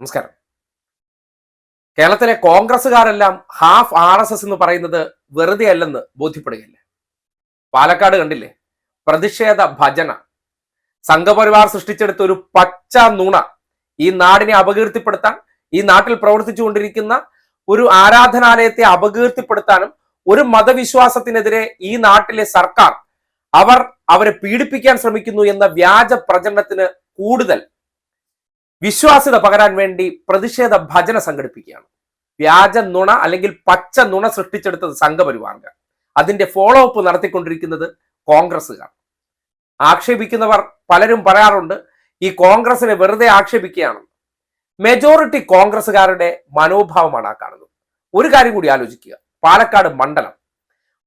നമസ്കാരം. കേരളത്തിലെ കോൺഗ്രസ്സുകാരെല്ലാം ഹാഫ് ആർ എസ് എസ് എന്ന് പറയുന്നത് വെറുതെ അല്ലെന്ന് ബോധ്യപ്പെടുകയല്ലേ? പാലക്കാട് കണ്ടില്ലേ? പ്രതിഷേധ ഭജന. സംഘപരിവാർ സൃഷ്ടിച്ചെടുത്ത ഒരു പച്ച നുണ ഈ നാടിനെ അപകീർത്തിപ്പെടുത്താൻ ഈ നാട്ടിൽ പ്രവർത്തിച്ചുകൊണ്ടിരിക്കുന്ന ഒരു ആരാധനാലയത്തെ അപകീർത്തിപ്പെടുത്താനും ഒരു മതവിശ്വാസത്തിനെതിരെ ഈ നാട്ടിലെ സർക്കാർ അവർ അവരെ പീഡിപ്പിക്കാൻ ശ്രമിക്കുന്നു എന്ന വ്യാജ പ്രചരണത്തിന് കൂടുതൽ വിശ്വാസ്യത പകരാൻ വേണ്ടി പ്രതിഷേധ ഭജന സംഘടിപ്പിക്കുകയാണ്. വ്യാജ നുണ അല്ലെങ്കിൽ പച്ച നുണ സൃഷ്ടിച്ചെടുത്തത് സംഘപരിവാറുകൾ അതിന്റെ ഫോളോ അപ്പ് നടത്തിക്കൊണ്ടിരിക്കുന്നത് കോൺഗ്രസ്സുകാർ. ആക്ഷേപിക്കുന്നവർ പലരും പറയാറുണ്ട് ഈ കോൺഗ്രസിനെ വെറുതെ ആക്ഷേപിക്കുകയാണ്. മെജോറിറ്റി കോൺഗ്രസ്സുകാരുടെ മനോഭാവമാണ് ആ കാണുന്നത്. ഒരു കാര്യം കൂടി ആലോചിക്കുക. പാലക്കാട് മണ്ഡലം.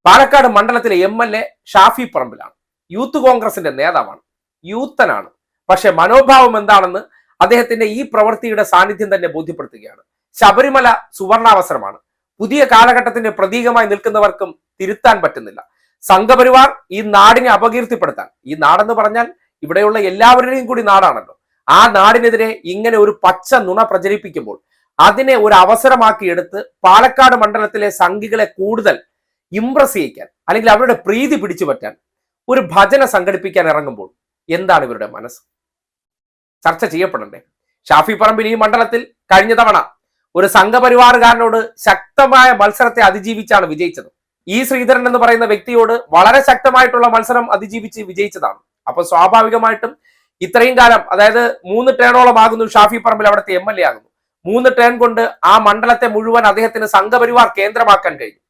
പാലക്കാട് മണ്ഡലത്തിലെ എം എൽ എ ഷാഫി പറമ്പിലാണ്. യൂത്ത് കോൺഗ്രസിന്റെ നേതാവാണ്. യൂത്തനാണ്. പക്ഷെ മനോഭാവം എന്താണെന്ന് അദ്ദേഹത്തിന്റെ ഈ പ്രവൃത്തിയുടെ സാന്നിധ്യം തന്നെ ബോധ്യപ്പെടുത്തുകയാണ്. ശബരിമല സുവർണാവസരമാണ്. പുതിയ കാലഘട്ടത്തിന്റെ പ്രതീകമായി നിൽക്കുന്നവർക്കും തിരുത്താൻ പറ്റുന്നില്ല. സംഘപരിവാർ ഈ നാടിനെ അപകീർത്തിപ്പെടുത്താൻ ഈ നാടെന്ന് പറഞ്ഞാൽ ഇവിടെയുള്ള എല്ലാവരുടെയും കൂടി നാടാണല്ലോ. ആ നാടിനെതിരെ ഇങ്ങനെ ഒരു പച്ച നുണ പ്രചരിപ്പിക്കുമ്പോൾ അതിനെ ഒരു അവസരമാക്കി എടുത്ത് പാലക്കാട് മണ്ഡലത്തിലെ സംഘികളെ കൂടുതൽ ഇംപ്രസ് ചെയ്യിക്കാൻ അല്ലെങ്കിൽ അവരുടെ പ്രീതി പിടിച്ചു പറ്റാൻ ഒരു ഭജന സംഘടിപ്പിക്കാൻ ഇറങ്ങുമ്പോൾ എന്താണ് ഇവരുടെ മനസ്സ്? ചർച്ച ചെയ്യപ്പെടണ്ടേ ഷാഫി പറമ്പിൽ ഈ മണ്ഡലത്തിൽ കഴിഞ്ഞ തവണ ഒരു സംഘപരിവാറുകാരനോട് ശക്തമായ മത്സരത്തെ അതിജീവിച്ചാണ് വിജയിച്ചത്. ഈ ശ്രീധരൻ എന്ന് പറയുന്ന വ്യക്തിയോട് വളരെ ശക്തമായിട്ടുള്ള മത്സരം അതിജീവിച്ച് വിജയിച്ചതാണ്. അപ്പൊ സ്വാഭാവികമായിട്ടും ഇത്രയും കാലം അതായത് മൂന്ന് ടേണോളം ആകുന്നു ഷാഫി പറമ്പിൽ അവിടുത്തെ എം എൽ ആകുന്നു. മൂന്ന് ടേൺ കൊണ്ട് ആ മണ്ഡലത്തെ മുഴുവൻ അദ്ദേഹത്തിന് സംഘപരിവാർ കേന്ദ്രമാക്കാൻ കഴിഞ്ഞു.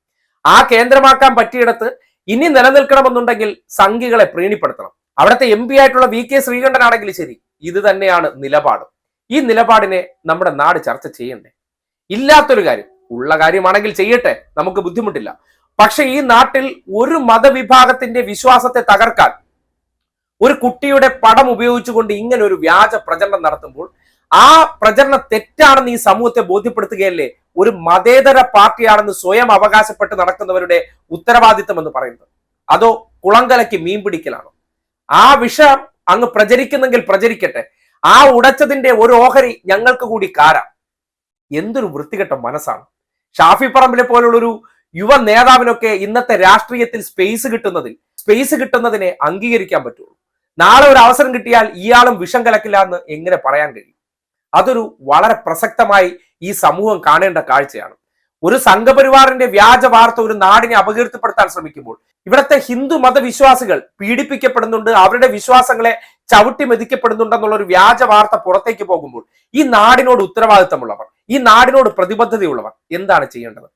ആ കേന്ദ്രമാക്കാൻ പറ്റിയിടത്ത് ഇനി നിലനിൽക്കണമെന്നുണ്ടെങ്കിൽ സംഘികളെ പ്രീണിപ്പെടുത്തണം. അവിടുത്തെ എം പി ആയിട്ടുള്ള വി കെ ശ്രീകണ്ഠനാണെങ്കിൽ ശരി ഇത് തന്നെയാണ് നിലപാട്. ഈ നിലപാടിനെ നമ്മുടെ നാട് ചർച്ച ചെയ്യണ്ടേ? ഇല്ലാത്തൊരു കാര്യം. ഉള്ള കാര്യമാണെങ്കിൽ ചെയ്യട്ടെ. നമുക്ക് ബുദ്ധിമുട്ടില്ല. പക്ഷെ ഈ നാട്ടിൽ ഒരു മതവിഭാഗത്തിന്റെ വിശ്വാസത്തെ തകർക്കാൻ ഒരു കുട്ടിയുടെ പടം ഉപയോഗിച്ചുകൊണ്ട് ഇങ്ങനെ ഒരു വ്യാജ പ്രചരണം നടത്തുമ്പോൾ ആ പ്രചരണം തെറ്റാണെന്ന് ഈ സമൂഹത്തെ ബോധ്യപ്പെടുത്തുകയല്ലേ ഒരു മതേതര പാർട്ടിയാണെന്ന് സ്വയം അവകാശപ്പെട്ട് നടക്കുന്നവരുടെ ഉത്തരവാദിത്തം എന്ന് പറയുന്നത്? അതോ കുളങ്കലയ്ക്ക് മീൻ പിടിക്കലാണോ ആ വിഷയം അങ്ങ് പ്രചരിക്കുന്നെങ്കിൽ പ്രചരിക്കട്ടെ. ആ ഉടച്ചതിന്റെ ഒരു ഓഹരി ഞങ്ങൾക്ക് കൂടി കാരാം. എന്തൊരു വൃത്തികെട്ട മനസ്സാണ്. ഷാഫി പറമ്പിലെ പോലുള്ളൊരു യുവ നേതാവിനൊക്കെ ഇന്നത്തെ രാഷ്ട്രീയത്തിൽ സ്പേസ് കിട്ടുന്നതിൽ സ്പേസ് കിട്ടുന്നതിനെ അംഗീകരിക്കാൻ പറ്റുള്ളൂ. നാളെ ഒരു അവസരം കിട്ടിയാൽ ഇയാളും വിഷം കലക്കില്ല എന്ന് എങ്ങനെ പറയാൻ കഴിയും? അതൊരു വളരെ പ്രസക്തമായി ഈ സമൂഹം കാണേണ്ട കാഴ്ചയാണ്. ഒരു സംഘപരിവാറിന്റെ വ്യാജ വാർത്ത ഒരു നാടിനെ അപകീർത്തിപ്പെടുത്താൻ ശ്രമിക്കുമ്പോൾ ഇവിടുത്തെ ഹിന്ദു മതവിശ്വാസികൾ പീഡിപ്പിക്കപ്പെടുന്നുണ്ട് അവരുടെ വിശ്വാസങ്ങളെ ചവിട്ടി മെതിക്കപ്പെടുന്നുണ്ടെന്നുള്ള ഒരു വ്യാജ വാർത്ത പുറത്തേക്ക് പോകുമ്പോൾ ഈ നാടിനോട് ഉത്തരവാദിത്തമുള്ളവർ ഈ നാടിനോട് പ്രതിബദ്ധതയുള്ളവർ എന്താണ് ചെയ്യേണ്ടത്?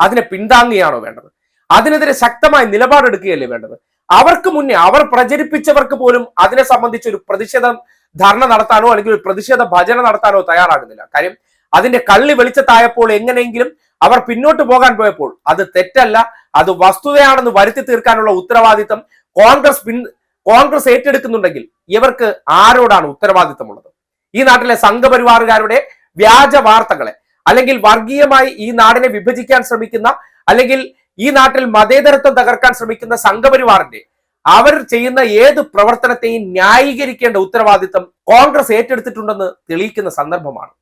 അതിനെ പിന്താങ്ങുകയാണോ വേണ്ടത്? അതിനെതിരെ ശക്തമായ നിലപാടെടുക്കുകയല്ലേ വേണ്ടത്? അവർക്ക് മുന്നേ അവർ പ്രചരിപ്പിച്ചവർക്ക് പോലും അതിനെ സംബന്ധിച്ച് ഒരു പ്രതിഷേധം ധർണ നടത്താനോ അല്ലെങ്കിൽ ഒരു പ്രതിഷേധ ഭജന നടത്താനോ തയ്യാറാകുന്നില്ല. കാര്യം അതിന്റെ കള്ളി വെളിച്ചത്തായപ്പോൾ എങ്ങനെയെങ്കിലും അവർ പിന്നോട്ട് പോകാൻ പോയപ്പോൾ അത് തെറ്റല്ല അത് വസ്തുതയാണെന്ന് വരുത്തി തീർക്കാനുള്ള ഉത്തരവാദിത്തം കോൺഗ്രസ് പിൻ കോൺഗ്രസ് ഏറ്റെടുക്കുന്നുണ്ടെങ്കിൽ ഇവർക്ക് ആരോടാണ് ഉത്തരവാദിത്തമുള്ളത്? ഈ നാട്ടിലെ സംഘപരിവാറുകാരുടെ വ്യാജ വാർത്തകളെ അല്ലെങ്കിൽ വർഗീയമായി ഈ നാടിനെ വിഭജിക്കാൻ ശ്രമിക്കുന്ന അല്ലെങ്കിൽ ഈ നാട്ടിൽ മതേതരത്വം തകർക്കാൻ ശ്രമിക്കുന്ന സംഘപരിവാറിന്റെ അവർ ചെയ്യുന്ന ഏത് പ്രവർത്തനത്തെയും ന്യായീകരിക്കേണ്ട ഉത്തരവാദിത്തം കോൺഗ്രസ് ഏറ്റെടുത്തിട്ടുണ്ടെന്ന് തെളിയിക്കുന്ന സന്ദർഭമാണ്.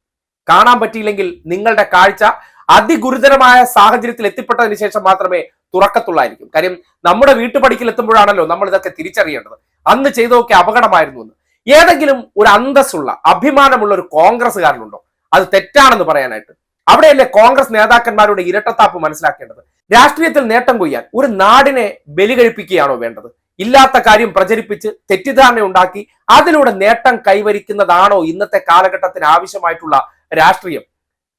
കാണാൻ പറ്റിയില്ലെങ്കിൽ നിങ്ങളുടെ കാഴ്ച അതിഗുരുതരമായ സാഹചര്യത്തിൽ എത്തിപ്പെട്ടതിന് ശേഷം മാത്രമേ തുറക്കത്തുള്ളായിരിക്കും. കാര്യം നമ്മുടെ വീട്ടുപടിക്കൽ എത്തുമ്പോഴാണല്ലോ നമ്മൾ ഇതൊക്കെ തിരിച്ചറിയേണ്ടത്. അന്ന് ചെയ്തതൊക്കെ അപകടമായിരുന്നു എന്ന്. ഏതെങ്കിലും ഒരു അന്തസ്സുള്ള അഭിമാനമുള്ള ഒരു കോൺഗ്രസ്സുകാരനുണ്ടോ? അത് തെറ്റാണെന്ന് പറയാനായിട്ട്. അവിടെയല്ലേ കോൺഗ്രസ് നേതാക്കന്മാരുടെ ഇരട്ടത്താപ്പ് മനസ്സിലാക്കേണ്ടത്. രാഷ്ട്രീയത്തിൽ നേട്ടം കൊയ്യാൻ ഒരു നാടിനെ ബലി കഴിപ്പിക്കുകയാണോ വേണ്ടത്? ഇല്ലാത്ത കാര്യം പ്രചരിപ്പിച്ച് തെറ്റിദ്ധാരണ ഉണ്ടാക്കി അതിലൂടെ നേട്ടം കൈവരിക്കുന്നതാണോ ഇന്നത്തെ കാലഘട്ടത്തിന് ആവശ്യമായിട്ടുള്ള രാഷ്ട്രീയം?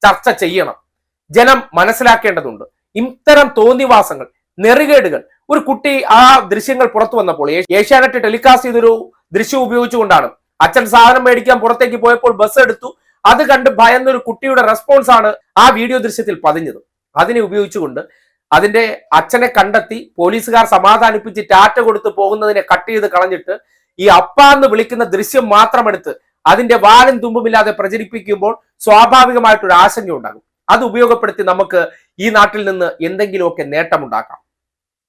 ചർച്ച ചെയ്യണം. ജനം മനസ്സിലാക്കേണ്ടതുണ്ട്. ഇത്തരം തോന്നിവാസങ്ങൾ നെറികേടുകൾ ഒരു കുട്ടി ആ ദൃശ്യങ്ങൾ പുറത്തു വന്നപ്പോൾ ഏഷ്യാനെറ്റ് ടെലികാസ്റ്റ് ചെയ്തൊരു ദൃശ്യം ഉപയോഗിച്ചുകൊണ്ടാണ്. അച്ഛൻ സാധനം മേടിക്കാൻ പുറത്തേക്ക് പോയപ്പോൾ ബസ് എടുത്തു. അത് കണ്ട് ഭയന്നൊരു കുട്ടിയുടെ റെസ്പോൺസ് ആണ് ആ വീഡിയോ ദൃശ്യത്തിൽ പതിഞ്ഞത്. അതിനെ ഉപയോഗിച്ചുകൊണ്ട് അതിന്റെ അച്ഛനെ കണ്ടെത്തി പോലീസുകാർ സമാധാനിപ്പിച്ച് ടാറ്റ കൊടുത്ത് പോകുന്നതിനെ കട്ട് ചെയ്ത് കളഞ്ഞിട്ട് ഈ അപ്പ എന്ന് വിളിക്കുന്ന ദൃശ്യം മാത്രമെടുത്ത് അതിന്റെ വാലും തുമ്പുമില്ലാതെ പ്രചരിപ്പിക്കുമ്പോൾ സ്വാഭാവികമായിട്ടൊരു ആശങ്ക ഉണ്ടാകും. അത് ഉപയോഗപ്പെടുത്തി നമുക്ക് ഈ നാട്ടിൽ നിന്ന് എന്തെങ്കിലുമൊക്കെ നേട്ടമുണ്ടാക്കാം.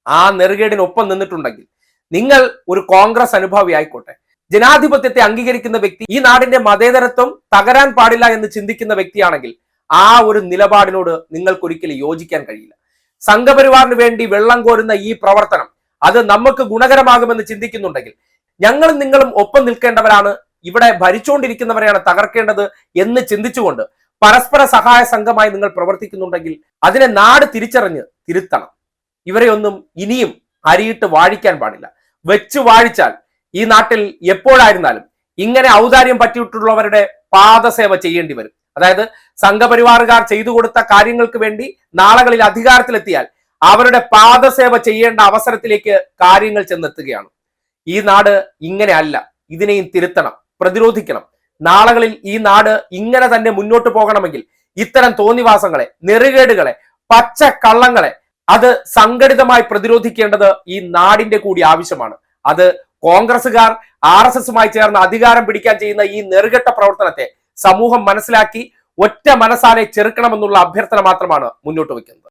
ആ നെറുകേടിനൊപ്പം നിന്നിട്ടുണ്ടെങ്കിൽ നിങ്ങൾ ഒരു കോൺഗ്രസ് അനുഭാവി ആയിക്കോട്ടെ. ജനാധിപത്യത്തെ അംഗീകരിക്കുന്ന വ്യക്തി ഈ നാടിന്റെ മതേതരത്വം തകരാൻ പാടില്ല എന്ന് ചിന്തിക്കുന്ന വ്യക്തിയാണെങ്കിൽ ആ ഒരു നിലപാടിനോട് നിങ്ങൾക്കൊരിക്കലും യോജിക്കാൻ കഴിയില്ല. സംഘപരിവാറിന് വേണ്ടി വെള്ളം കോരുന്ന ഈ പ്രവർത്തനം അത് നമുക്ക് ഗുണകരമാകുമെന്ന് ചിന്തിക്കുന്നുണ്ടെങ്കിൽ ഞങ്ങളും നിങ്ങളും ഒപ്പം നിൽക്കേണ്ടവരാണ് ഇവിടെ ഭരിച്ചുകൊണ്ടിരിക്കുന്നവരെയാണ് തകർക്കേണ്ടത് എന്ന് ചിന്തിച്ചുകൊണ്ട് പരസ്പര സഹായ സംഘമായി നിങ്ങൾ പ്രവർത്തിക്കുന്നുണ്ടെങ്കിൽ അതിനെ നാട് തിരിച്ചറിഞ്ഞ് തിരുത്തണം. ഇവരെ ഒന്നും ഇനിയും അരിയിട്ട് വാഴിക്കാൻ പാടില്ല. വെച്ച് വാഴിച്ചാൽ ഈ നാട്ടിൽ എപ്പോഴായിരുന്നാലും ഇങ്ങനെ ഔദാര്യം പറ്റിയിട്ടുള്ളവരുടെ പാദസേവ ചെയ്യേണ്ടി വരും. അതായത് സംഘപരിവാറുകാർ ചെയ്തു കൊടുത്ത കാര്യങ്ങൾക്ക് വേണ്ടി നാളകളിൽ അധികാരത്തിലെത്തിയാൽ അവരുടെ പാദസേവ ചെയ്യേണ്ട അവസരത്തിലേക്ക് കാര്യങ്ങൾ ചെന്നെത്തുകയാണ്. ഈ നാട് ഇങ്ങനെ അല്ല ഇതിനെയും തിരുത്തണം പ്രതിരോധിക്കണം. നാളുകളിൽ ഈ നാട് ഇങ്ങനെ തന്നെ മുന്നോട്ട് പോകണമെങ്കിൽ ഇത്തരം തോന്നിവാസങ്ങളെ നെറുകേടുകളെ പച്ച കള്ളങ്ങളെ അത് സംഘടിതമായി പ്രതിരോധിക്കേണ്ടത് ഈ നാടിന്റെ കൂടി ആവശ്യമാണ്. അത് കോൺഗ്രസുകാർ ആർ എസ് എസുമായി ചേർന്ന് അധികാരം പിടിക്കാൻ ചെയ്യുന്ന ഈ നെറുകെട്ട പ്രവർത്തനത്തെ സമൂഹം മനസ്സിലാക്കി ഒറ്റ മനസ്സാലെ ചെറുക്കണമെന്നുള്ള അഭ്യർത്ഥന മാത്രമാണ് മുന്നോട്ട് വയ്ക്കുന്നത്.